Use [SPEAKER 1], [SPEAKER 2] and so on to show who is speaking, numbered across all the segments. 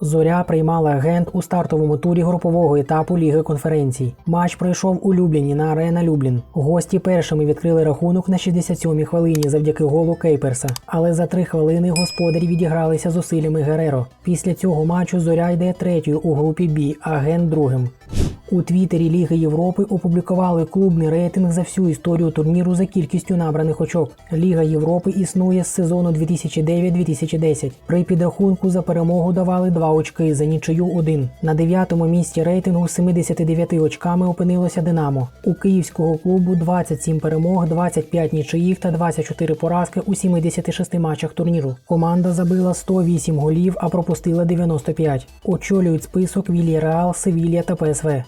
[SPEAKER 1] Зоря приймала гент у стартовому турі групового етапу Ліги конференцій. Матч пройшов у Любліні на арена Люблін. Гості першими відкрили рахунок на 67-й хвилині завдяки голу Кейперса. Але за три хвилини господарі відігралися зусиллями Гереро. Після цього матчу зоря йде третьою у групі Бі, агент другим. У Твіттері Ліги Європи опублікували клубний рейтинг за всю історію турніру за кількістю набраних очок. Ліга Європи існує з сезону 2009-2010. При підрахунку за перемогу давали 2 очки, за нічию 1. На дев'ятому місці рейтингу з 79 очками опинилося Динамо. У київського клубу 27 перемог, 25 нічиїх та 24 поразки у 76 матчах турніру. Команда забила 108 голів, а пропустила 95. Очолюють список Вільяреал, Севілья та ПСВ.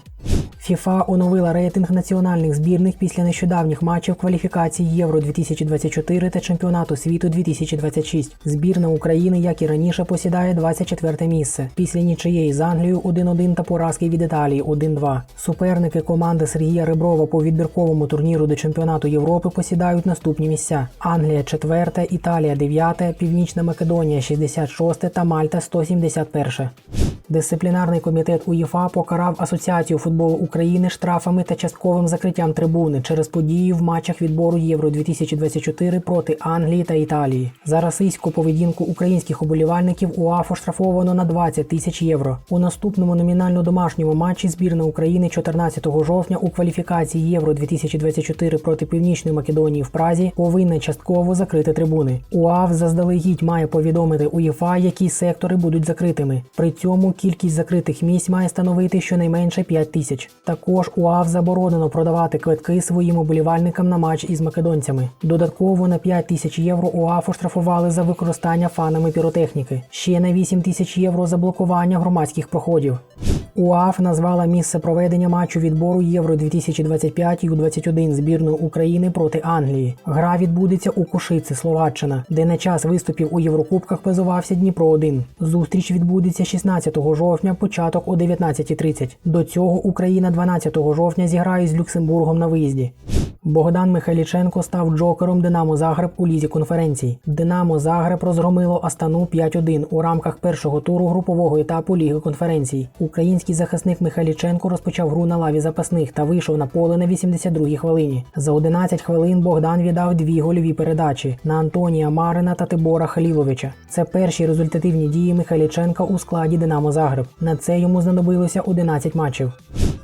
[SPEAKER 1] ФІФА оновила рейтинг національних збірних після нещодавніх матчів кваліфікації Євро 2024 та Чемпіонату світу 2026. Збірна України, як і раніше, посідає 24 місце. Після нічиєї з Англією 1-1 та поразки від Італії 1-2. Суперники команди Сергія Реброва по відбірковому турніру до чемпіонату Європи посідають наступні місця: Англія 4, Італія 9, Північна Македонія 66 та Мальта 171. Дисциплінарний комітет УЄФА покарав Асоціацію футболу України штрафами та частковим закриттям трибуни через події в матчах відбору Євро 2024 проти Англії та Італії. За расистську поведінку українських уболівальників УАФ оштрафовано на 20 тисяч євро. У наступному номінально домашньому матчі збірна України 14 жовтня у кваліфікації Євро 2024 проти Північної Македонії в Празі повинна частково закрити трибуни. УАФ заздалегідь має повідомити УЄФА, які сектори будуть закритими. При цьому кількість закритих місць має становити щонайменше 5 тисяч. Також УАФ заборонено продавати квитки своїм уболівальникам на матч із македонцями. Додатково на 5 тисяч євро УАФ оштрафували за використання фанами піротехніки. Ще на 8 тисяч євро за блокування громадських проходів. УАФ назвала місце проведення матчу відбору Євро 2025 Ю-21 збірної України проти Англії. Гра відбудеться у Кошиці, Словаччина, де на час виступів у Єврокубках базувався Дніпро 1 Зустріч відбудеться 16 жовтня, початок о 19.30. До цього Україна 12 жовтня зіграє з Люксембургом на виїзді. Богдан Михайліченко став джокером Динамо Загреб у лізі конференцій. Динамо Загреб розгромило Астану 5-1 у рамках першого туру групового етапу Ліги конференцій. Український захисник Михайліченко розпочав гру на лаві запасних та вийшов на поле на 82-й хвилині. За 11 хвилин Богдан віддав дві гольові передачі на Антонія Марина та Тибора Халіловича. Це перші результативні дії Михайліченка у складі Динамо Загреб. На це йому знадобилося 11 матчів.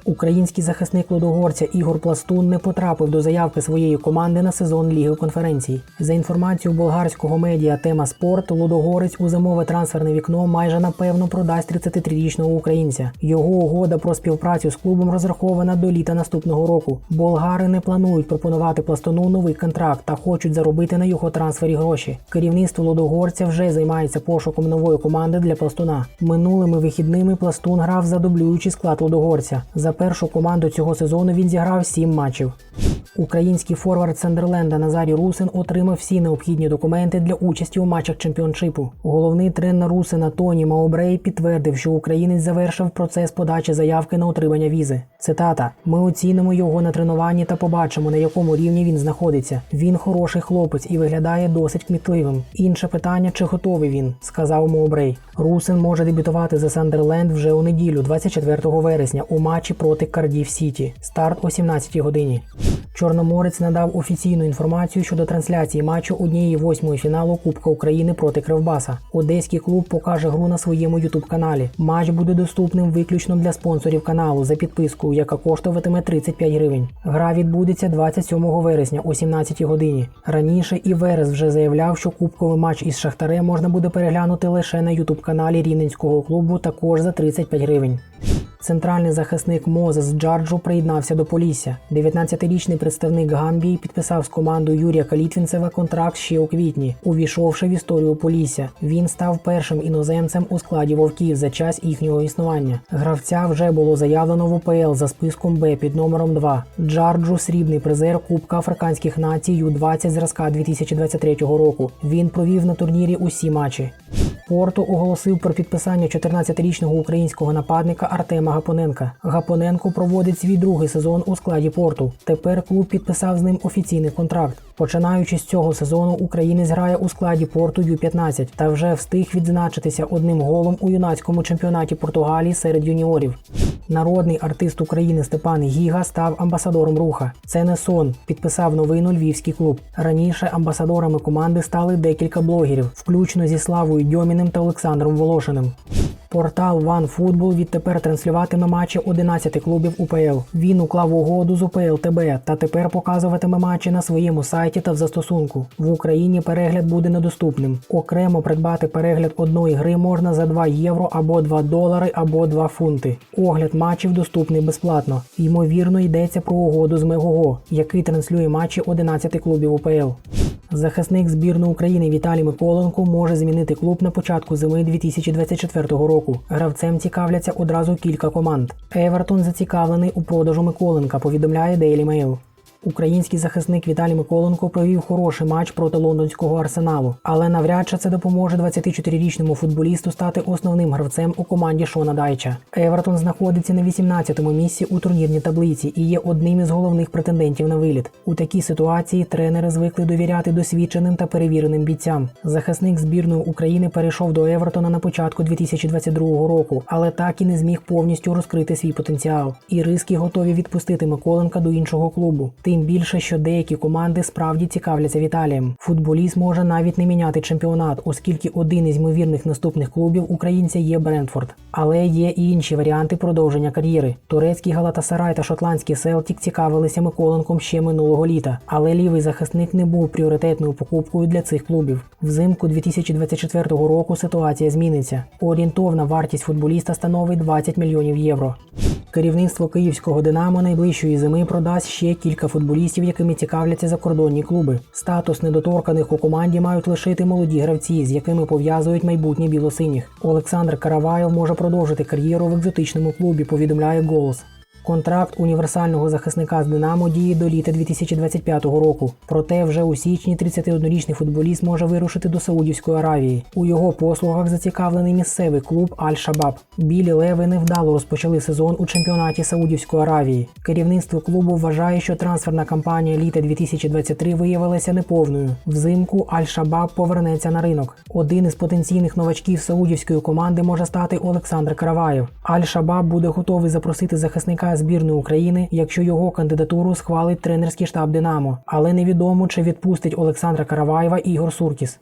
[SPEAKER 1] Український захисник Лодогорця Ігор Пластун не потрапив до заявки своєї команди на сезон Ліги конференцій. За інформацією болгарського медіа Тема Спорт, Лодогорець у зимове трансферне вікно майже напевно продасть 33-річного українця. Його угода про співпрацю з клубом розрахована до літа наступного року. Болгари не планують пропонувати пластуну новий контракт та хочуть заробити на його трансфері гроші. Керівництво Лодогорця вже займається пошуком нової команди для пластуна. Минулими вихідними пластун грав за дублюючий склад Лодогорця. За першу команду цього сезону він зіграв 7 матчів. Український форвард Сандерленда Назарій Русин отримав всі необхідні документи для участі у матчах чемпіоншипу. Головний тренер Русина Тоні Маобрей підтвердив, що українець завершив процес подачі заявки на отримання візи. Цитата: Ми оцінимо його на тренуванні та побачимо, на якому рівні він знаходиться. Він хороший хлопець і виглядає досить кмітливим. Інше питання, чи готовий він, сказав Моубрей. Русин може дебютувати за Сандерленд вже у неділю, 24 вересня, у матчі проти Кардів Сіті. Старт о 17 годині. Чорноморець надав офіційну інформацію щодо трансляції матчу однієї восьмої фіналу Кубка України проти Кривбаса. Одеський клуб покаже гру на своєму ютуб каналі. Матч буде доступним виключно для спонсорів каналу за підпискою, яка коштуватиме 35 гривень. Гра відбудеться 27 вересня о 17 годині. Раніше і Верес вже заявляв, що кубковий матч із Шахтарем можна буде переглянути лише на ютуб каналі Рівненського клубу, також за 35 гривень. Центральний захисник Мозес Джарджо приєднався до Полісся. 19-річний представник Гамбії підписав з командою Юрія Калітвінцева контракт ще у квітні, увійшовши в історію Полісся. Він став першим іноземцем у складі вовків за час їхнього існування. Гравця вже було заявлено в УПЛ за списком Б під номером 2. Джарджо срібний призер Кубка Африканських націй Ю-20 зразка 2023 року. Він провів на турнірі усі матчі. Порту оголосив про підписання 14-річного українського нападника Артема Гапоненка. Гапоненко проводить свій другий сезон у складі порту. Тепер клуб підписав з ним офіційний контракт. Починаючи з цього сезону, українець грає у складі порту Ю-15 та вже встиг відзначитися одним голом у юнацькому чемпіонаті Португалії серед юніорів. Народний артист України Степан Гіга став амбасадором руха. Це не сон, підписав новину львівський клуб. Раніше амбасадорами команди стали декілька блогерів, включно зі Славою Дьоміним та Олександром Волошиним. Портал OneFootball відтепер транслюватиме матчі 11 клубів УПЛ. Він уклав угоду з УПЛ ТБ та тепер показуватиме матчі на своєму сайті та в застосунку. В Україні перегляд буде недоступним. Окремо придбати перегляд одної гри можна за 2 євро або 2 долари або 2 фунти. Огляд матчів доступний безплатно. Ймовірно, йдеться про угоду з Мегого, який транслює матчі 11 клубів УПЛ. Захисник збірної України Віталій Миколенко може змінити клуб на початку зими 2024 року. Гравцем цікавляться одразу кілька команд. Евертон зацікавлений у продажу Миколенка, повідомляє Daily Mail. Український захисник Віталій Миколенко провів хороший матч проти лондонського арсеналу, але навряд чи це допоможе 24-річному футболісту стати основним гравцем у команді Шона Дайча. Евертон знаходиться на 18-му місці у турнірній таблиці і є одним із головних претендентів на виліт. У такій ситуації тренери звикли довіряти досвідченим та перевіреним бійцям. Захисник збірної України перейшов до Евертона на початку 2022 року, але так і не зміг повністю розкрити свій потенціал. І риски готові відпустити Миколенка до іншого клубу. Тим більше, що деякі команди справді цікавляться Віталієм. Футболіст може навіть не міняти чемпіонат, оскільки один із ймовірних наступних клубів українця є Брентфорд. Але є і інші варіанти продовження кар'єри. Турецький Галатасарай та шотландський Селтік цікавилися Миколенком ще минулого літа, але лівий захисник не був пріоритетною покупкою для цих клубів. Взимку 2024 року ситуація зміниться. Орієнтовна вартість футболіста становить 20 мільйонів євро. Керівництво київського Динамо найближчої зими продасть ще кілька футболістів, якими цікавляться закордонні клуби. Статус недоторканих у команді мають лишити молоді гравці, з якими пов'язують майбутнє білосиніх. Олександр Караваєв може продовжити кар'єру в екзотичному клубі. Повідомляє голос. Контракт універсального захисника з Динамо діє до літа 2025 року. Проте вже у січні 31-річний футболіст може вирушити до Саудівської Аравії. У його послугах зацікавлений місцевий клуб Аль-Шабаб. Білі леви невдало розпочали сезон у чемпіонаті Саудівської Аравії. Керівництво клубу вважає, що трансферна кампанія літа 2023 виявилася неповною. Взимку Аль-Шабаб повернеться на ринок. Один із потенційних новачків саудівської команди може стати Олександр Караваєв. Аль-Шабаб буде готовий запросити захисника збірної України, якщо його кандидатуру схвалить тренерський штаб Динамо. Але невідомо чи відпустить Олександра Караваєва Ігор Суркіс.